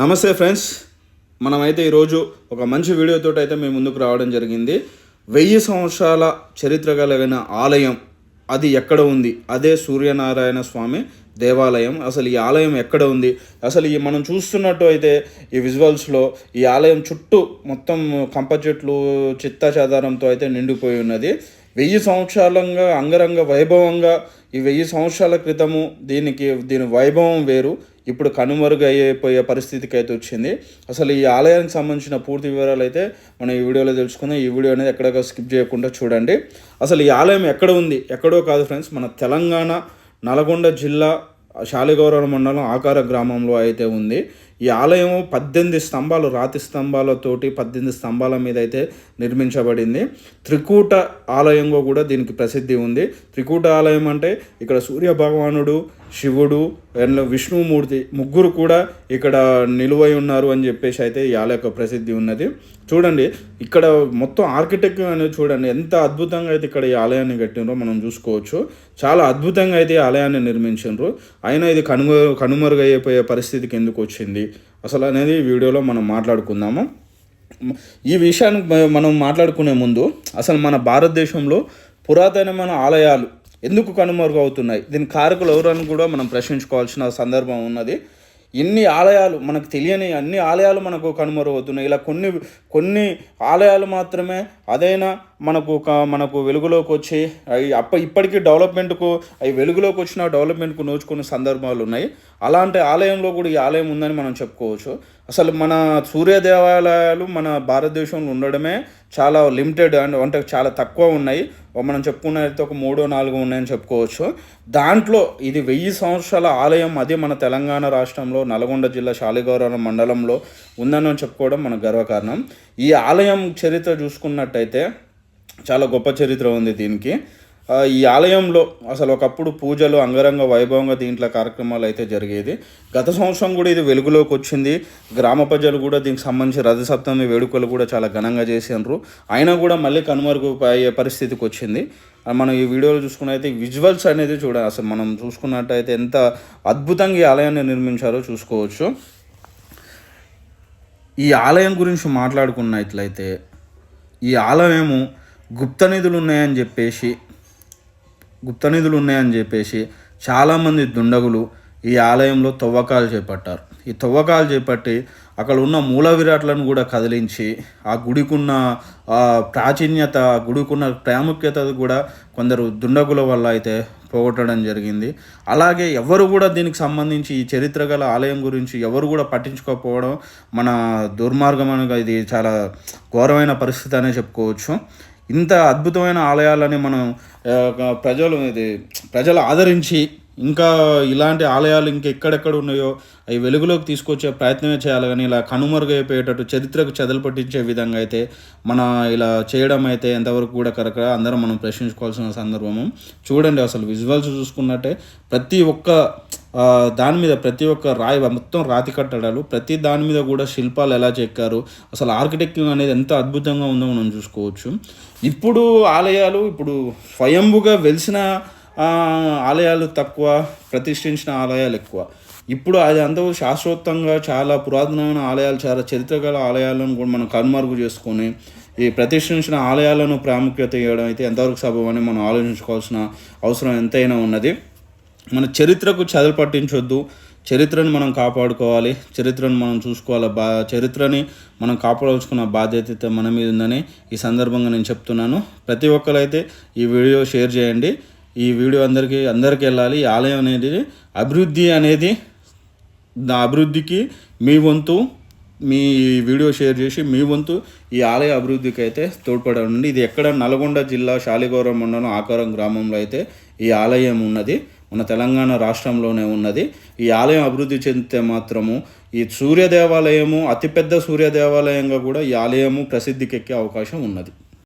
నమస్తే ఫ్రెండ్స్. మనమైతే ఈరోజు ఒక మంచి వీడియోతో అయితే మేము ముందుకు రావడం జరిగింది. వెయ్యి సంవత్సరాల చరిత్ర కలిగిన ఆలయం అది ఎక్కడ ఉంది? అదే సూర్యనారాయణ స్వామి దేవాలయం. అసలు ఈ ఆలయం ఎక్కడ ఉంది? అసలు ఈ మనం చూస్తున్నట్టు అయితే ఈ విజువల్స్లో ఈ ఆలయం చుట్టూ మొత్తం కంప చెట్లు చిత్తచెదారంతో అయితే నిండిపోయి ఉన్నది. వెయ్యి సంవత్సరాలంగా అంగరంగ వైభవంగా ఈ వెయ్యి సంవత్సరాల క్రితము దీనికి దీని వైభవం వేరు. ఇప్పుడు కనుమరుగైపోయే పరిస్థితికి అయితే వచ్చింది. అసలు ఈ ఆలయానికి సంబంధించిన పూర్తి వివరాలు అయితే మనం ఈ వీడియోలో తెలుసుకుందాం. ఈ వీడియో అనేది ఎక్కడ స్కిప్ చేయకుండా చూడండి. అసలు ఈ ఆలయం ఎక్కడ ఉంది? ఎక్కడో కాదు ఫ్రెండ్స్ మన తెలంగాణ నల్గొండ జిల్లా శాలిగౌరవ మండలం ఆకార గ్రామంలో అయితే ఉంది. ఈ ఆలయం పద్దెనిమిది స్తంభాలు రాతి స్తంభాలతోటి పద్దెనిమిది స్తంభాల మీద అయితే నిర్మించబడింది. త్రికూట ఆలయంగా కూడా దీనికి ప్రసిద్ధి ఉంది. త్రికూట ఆలయం అంటే ఇక్కడ సూర్య భగవానుడు శివుడు అండ్ విష్ణుమూర్తి ముగ్గురు కూడా ఇక్కడ నిలువై ఉన్నారు అని చెప్పేసి అయితే ఈ ఆలయ యొక్క ప్రసిద్ధి ఉన్నది. చూడండి ఇక్కడ మొత్తం ఆర్కిటెక్ట్ అనేది చూడండి ఎంత అద్భుతంగా అయితే ఇక్కడ ఈ ఆలయాన్ని కట్టినరో మనం చూసుకోవచ్చు. చాలా అద్భుతంగా అయితే ఈ ఆలయాన్ని నిర్మించారు అయినా ఇది కనుమ కనుమరుగైపోయే పరిస్థితికి ఎందుకు వచ్చింది? అసలు అనేది వీడియోలో మనం మాట్లాడుకుందాము. ఈ విషయాన్ని మనం మాట్లాడుకునే ముందు అసలు మన భారతదేశంలో పురాతనమైన ఆలయాలు ఎందుకు కనుమరుగు అవుతున్నాయి దీని కారకులు ఎవరని కూడా మనం ప్రశ్నించుకోవాల్సిన సందర్భం ఉన్నది. ఇన్ని ఆలయాలు మనకు తెలియని అన్ని ఆలయాలు మనకు కనుమరుగు అవుతున్నాయి ఇలా కొన్ని కొన్ని ఆలయాలు మాత్రమే అదైనా మనకు ఒక మనకు వెలుగులోకి వచ్చి అవి అప్ప ఇప్పటికీ డెవలప్మెంట్కు అవి వెలుగులోకి వచ్చిన డెవలప్మెంట్కు నోచుకున్న సందర్భాలు ఉన్నాయి. అలాంటి ఆలయంలో కూడా ఈ ఆలయం ఉందని మనం చెప్పుకోవచ్చు. అసలు మన సూర్య దేవాలయాలు మన భారతదేశంలో ఉండడమే చాలా లిమిటెడ్ అండ్ అంటే చాలా తక్కువ ఉన్నాయి. మనం చెప్పుకున్నట్లయితే ఒక మూడో నాలుగో ఉన్నాయని చెప్పుకోవచ్చు. దాంట్లో ఇది వెయ్యి సంవత్సరాల ఆలయం అది మన తెలంగాణ రాష్ట్రంలో నల్గొండ జిల్లా శాలిగౌరవ మండలంలో ఉందని చెప్పుకోవడం మన గర్వకారణం. ఈ ఆలయం చరిత్ర చూసుకున్నట్టయితే చాలా గొప్ప చరిత్ర ఉంది దీనికి. ఈ ఆలయంలో అసలు ఒకప్పుడు పూజలు అంగరంగ వైభవంగా దీంట్లో కార్యక్రమాలు అయితే జరిగేది. గత సంవత్సరం కూడా ఇది వెలుగులోకి వచ్చింది. గ్రామ ప్రజలు కూడా దీనికి సంబంధించి రథసప్తమి వేడుకలు కూడా చాలా ఘనంగా చేసినారు అయినా కూడా మళ్ళీ కనుమరుగు అయ్యే పరిస్థితికి వచ్చింది. మనం ఈ వీడియోలో చూసుకున్నైతే విజువల్స్ అనేది చూడ అసలు మనం చూసుకున్నట్టయితే ఎంత అద్భుతంగా ఈ ఆలయాన్ని నిర్మించారో చూసుకోవచ్చు. ఈ ఆలయం గురించి మాట్లాడుకున్నట్లయితే ఈ ఆలయము గుప్త నిధులు ఉన్నాయని చెప్పేసి గుప్త నిధులు ఉన్నాయని చెప్పేసి చాలామంది దుండగులు ఈ ఆలయంలో తవ్వకాలు చేపట్టారు. ఈ తవ్వకాలు చేపట్టి అక్కడ ఉన్న మూల విరాట్లను కూడా కదిలించి ఆ గుడికున్న ప్రాచీన్యత ఆ గుడికున్న ప్రాముఖ్యత కూడా కొందరు దుండగుల వల్ల అయితే పోగొట్టడం జరిగింది. అలాగే ఎవరు కూడా దీనికి సంబంధించి ఈ చరిత్ర గల ఆలయం గురించి ఎవరు కూడా పట్టించుకోకపోవడం మన దుర్మార్గం అనగా ఇది చాలా ఘోరమైన పరిస్థితి అనే చెప్పుకోవచ్చు. ఇంత అద్భుతమైన ఆలయాలని మనం ప్రజలు ఇది ప్రజలు ఆదరించి ఇంకా ఇలాంటి ఆలయాలు ఇంకా ఎక్కడెక్కడ ఉన్నాయో అవి వెలుగులోకి తీసుకొచ్చే ప్రయత్నమే చేయాలి. కానీ ఇలా కనుమరుగైపోయేటట్టు చరిత్రకు చెదలు పట్టించే విధంగా అయితే మన ఇలా చేయడం అయితే ఎంతవరకు కూడా కరెక్ట్ అందరం మనం ప్రశ్నించుకోవాల్సిన సందర్భము. చూడండి అసలు విజువల్స్ చూసుకున్నట్టే ప్రతి ఒక్క దాని మీద ప్రతి ఒక్క రాయి మొత్తం రాతి కట్టడాలు ప్రతి దాని మీద కూడా శిల్పాలు ఎలా చెక్కారు అసలు ఆర్కిటెక్చర్ అనేది ఎంత అద్భుతంగా ఉందో మనం చూసుకోవచ్చు. ఇప్పుడు ఆలయాలు ఇప్పుడు స్వయంభుగా వెలిసిన ఆలయాలు తక్కువ ప్రతిష్ఠించిన ఆలయాలు ఎక్కువ. ఇప్పుడు అది అంతా శాశ్వతంగా చాలా పురాతనమైన ఆలయాలు చాలా చరిత్ర గల ఆలయాలను కూడా మనం కనుమరుగు చేసుకొని ఈ ప్రతిష్ఠించిన ఆలయాలను ప్రాముఖ్యత ఇవ్వడం అయితే ఎంతవరకు సభమని మనం ఆలోచించుకోవాల్సిన అవసరం ఎంతైనా ఉన్నది. మన చరిత్రకు చదువు పట్టించొద్దు. చరిత్రను మనం కాపాడుకోవాలి. చరిత్రను మనం చూసుకోవాలి. బా చరిత్రని మనం కాపాడవలసుకున్న బాధ్యత మన మీద ఉందని ఈ సందర్భంగా నేను చెప్తున్నాను. ప్రతి ఒక్కరైతే ఈ వీడియో షేర్ చేయండి. ఈ వీడియో అందరికీ అందరికీ వెళ్ళాలి. ఈ ఆలయం అనేది అభివృద్ధి అనేది దా అభివృద్ధికి మీ వంతు మీ వీడియో షేర్ చేసి మీ వంతు ఈ ఆలయ అభివృద్ధికి అయితే తోడ్పడండి ఇది ఎక్కడ? నల్గొండ జిల్లా శాలిగౌరం మండలం ఆకారం గ్రామంలో అయితే ఈ ఆలయం ఉన్నది. మన తెలంగాణ రాష్ట్రంలోనే ఉన్నది. ఈ ఆలయం అభివృద్ధి చెందితే మాత్రము ఈ సూర్య దేవాలయము అతిపెద్ద సూర్య దేవాలయంగా కూడా ఈ ఆలయము ప్రసిద్ధికి ఎక్కే అవకాశం ఉన్నది.